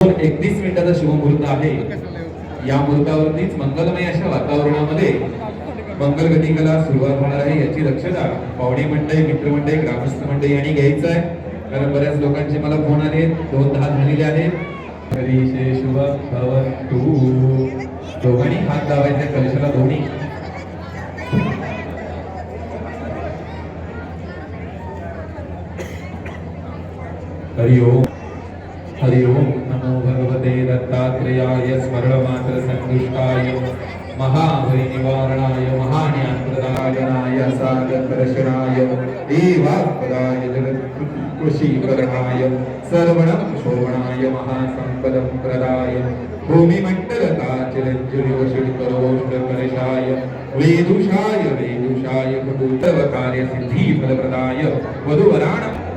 एकतीस मिनिटाचा शुभमुहूर्त आहे. या मुहूर्तावरतीच मंगलमय अशा वातावरणामध्ये मंगलगतिकाला सुरुवात होणार आहे याची दक्षता पाहुणे मंडळी मित्रमंडळी ग्रामस्थ मंडळी यांनी घ्यायचं आहे. कारण बऱ्याच लोकांचे मला फोन आले दोन दहा झालेले आहेत. हरीशे शुभ दोघांनी हात लावायचे कलशाला दोन्ही. हरिओम. हरि ओम नमो भगवते दत्तात्रेयाय स्मरणमात्र संतुष्टाय महाभय निवारणाय सागरदर्शनाय देवापदाय जगत्कृषिप्रदाय सर्वणं शोभणाय महासम्पदं प्रदाय भूमिमण्डलताचिरञ्जुरिवशुकरोष्टकर्षाय वेदुषाय वेदुषाय कार्यसिद्धिफलप्रदाय वधुवराणम्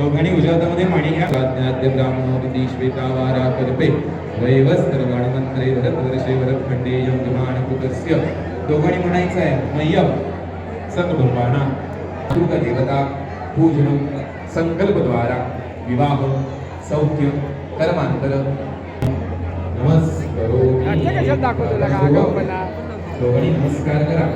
दोघांनी उजातामध्ये माणी घ्या. प्राज्ञाद्य श्वेता वारा कल्पे. वैवस्त्रवाणमंत्रे भरतवर्षे भरतखंडे यमगमान कुतस्य दोघांनी म्हणायचं आहे मय्यम संकल्पाना दुर्ग देवता पूजन संकल्पद्वारा विवाह सौख्य कर्मांतर. नमस्करोमि. दोघांनी नमस्कार करा.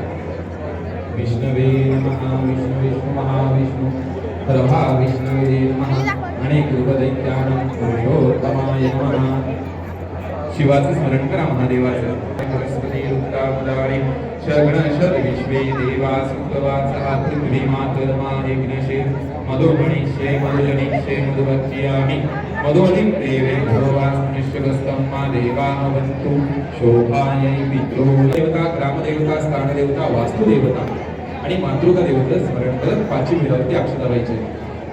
विष्णवे नमः विष्णु विष्णु महाविष्णु. प्रभा विष्णवे नमः अनेक पुरुषोत्तमाय नमः शिवाचं स्मरण करा महादेवाचं. सरस्वती रुक्तावदारी शरण शत विश्वे देवा सुखवाचा पृथ्वी मातर्मा यज्ञशे मधुमणिष्ये मधुजनिष्ये मधुभक्ष्यामि मधुमतिं देवे भगवान्निश्चगस्तं मा देवानवन्तु शोभायै पितरो देवता ग्रामदेवता स्थानदेवता वास्तुदेवता. आणि मातृका देवता स्मरण करत पाचवी मिळवती अक्षता व्हायचे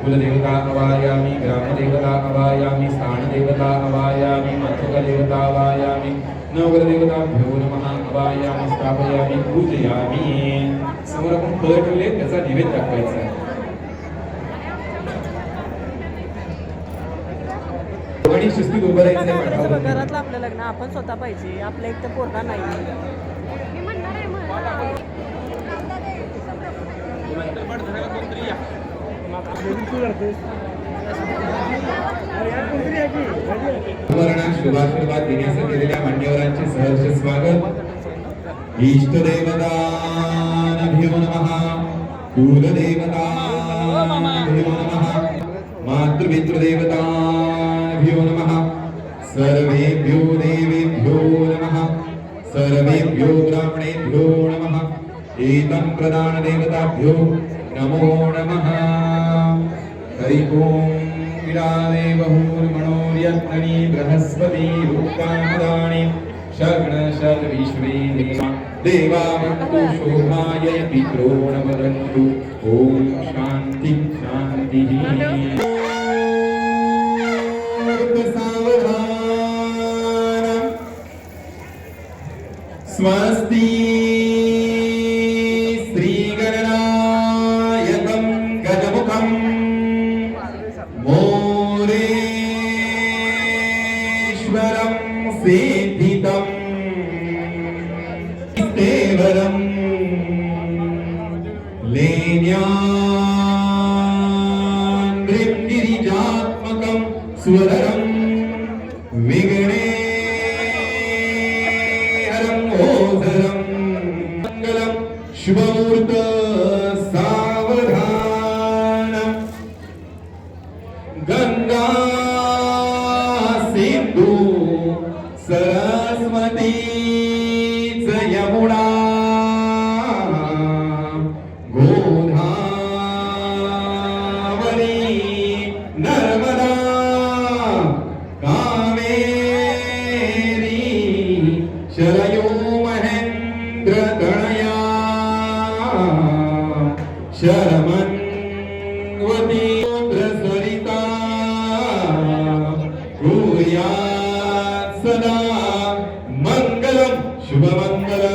कुलदेवता अवायामी ग्रामदेवता अवायामी स्थानदेवता अवायामी मातृका देवता अवायामी नवग्रदेवताभ्यो नमः अवायामी स्थापयामी पूजयामी. समोर आपण फळ ठेवले त्याचा निवेद दाखवायचा आहे. शिस्तीत उभं राहायचं. घरातलं आपलं लग्न आपण स्वतः पाहिजे आपल्या एक तर पोरगा नाही. शुभाशीर्वाद देण्यासाठी केलेल्या मान्यवरांचे सहर्ष स्वागत इष्टदेवताभ्यो नमः कुलदेवताभ्यो नमः मातृपितृदेवताभ्यो नमः सर्वेभ्यो देवेभ्यो नमः सर्वेभ्यो ब्राह्मणेभ्यो नमः एतं प्रदानदेवताभ्यो नमो नमः। हरि ओम विरावे बहुर्मणोर्यत्ननि बृहस्पति रूपामदानि शग्न शत विश्वे देवा देवावन्तु शोभाय पित्रो न वदन्तु ॐ मोरेश्वरं सेवितं देवरं लेन्यान्द्रिगिरिजात्मकं स्वरं विघ्नेहरं ओधरं मङ्गलं शुभमूर्त शरमन्वती प्रसरिता भूया सदा। मङ्गलं शुभमङ्गल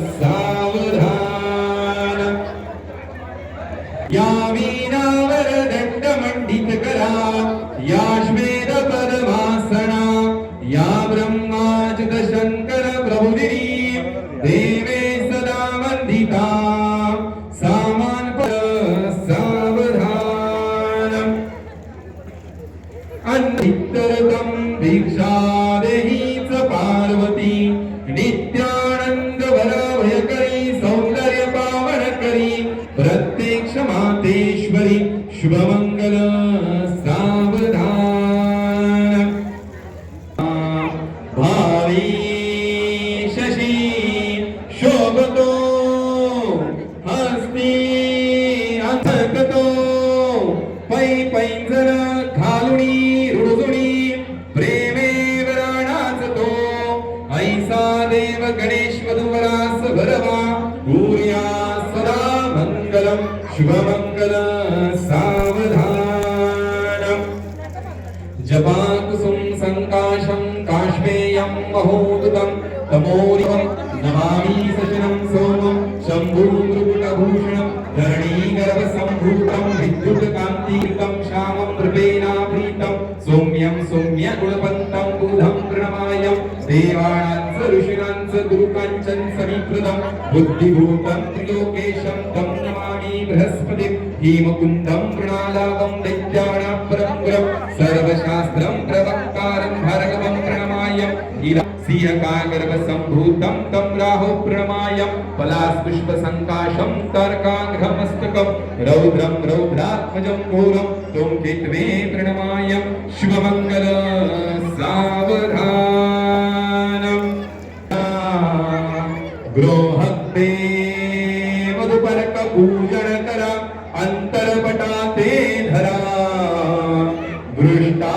सावधान। या मीनावरदण्डमण्डितकरा या या ब्रह्माजितशङ्कर देवे सदा वन्दिता। शुभमंगल सावधान। भावी शशी शोभतो हस्ती अथकतो। पै पैंजर घालुणी रुडजुणी प्रेमे वराणाचतो। ऐसा देव गणेश वधुवरास भरवा भूया सदा मंगलम। शुभमंगल। सावधानम जपाकुसुम संकाशं काश्मेयं महोदतं। तमोरिवं नमामि सशनं सोमं। शम्भूमृगुटभूषणं धरणीगर्भसम्भूतं। विद्युत्कान्तिकृतं श्यामं नृपेणाभीतं सौम्यं सौम्यगुणवन्तं बुधं प्रणमायं। देवाणां च ऋषीणां च गुरुकाञ्चन समीकृतं। बुद्धिभूतं त्रिलोकेशं तं बृहस्पति हेमकुन्दं मृणालावं दैत्याणां परं गुरं सर्वशास्त्रं प्रवक्तारं भार्गवं प्रणमाय सिंहकागर्भसम्भूतं तं राहु प्रणमाय पलास्पुष्पसङ्काशं तारकाग्रमस्तकं रौद्रं रौद्रात्मजं घोरं तं केत्वे प्रणमाय शुभमङ्गल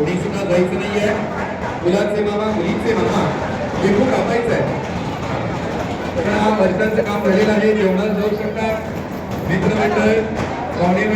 कोणी सुद्धा जायचं आहे मुलाचे मामा मुलीचे मामा हे खूप कापायचं आहे. कारण हा वर्षांचं काम झालेलं आहे. जेवणात जाऊ शकतात. मित्रमंडळ पाहुणे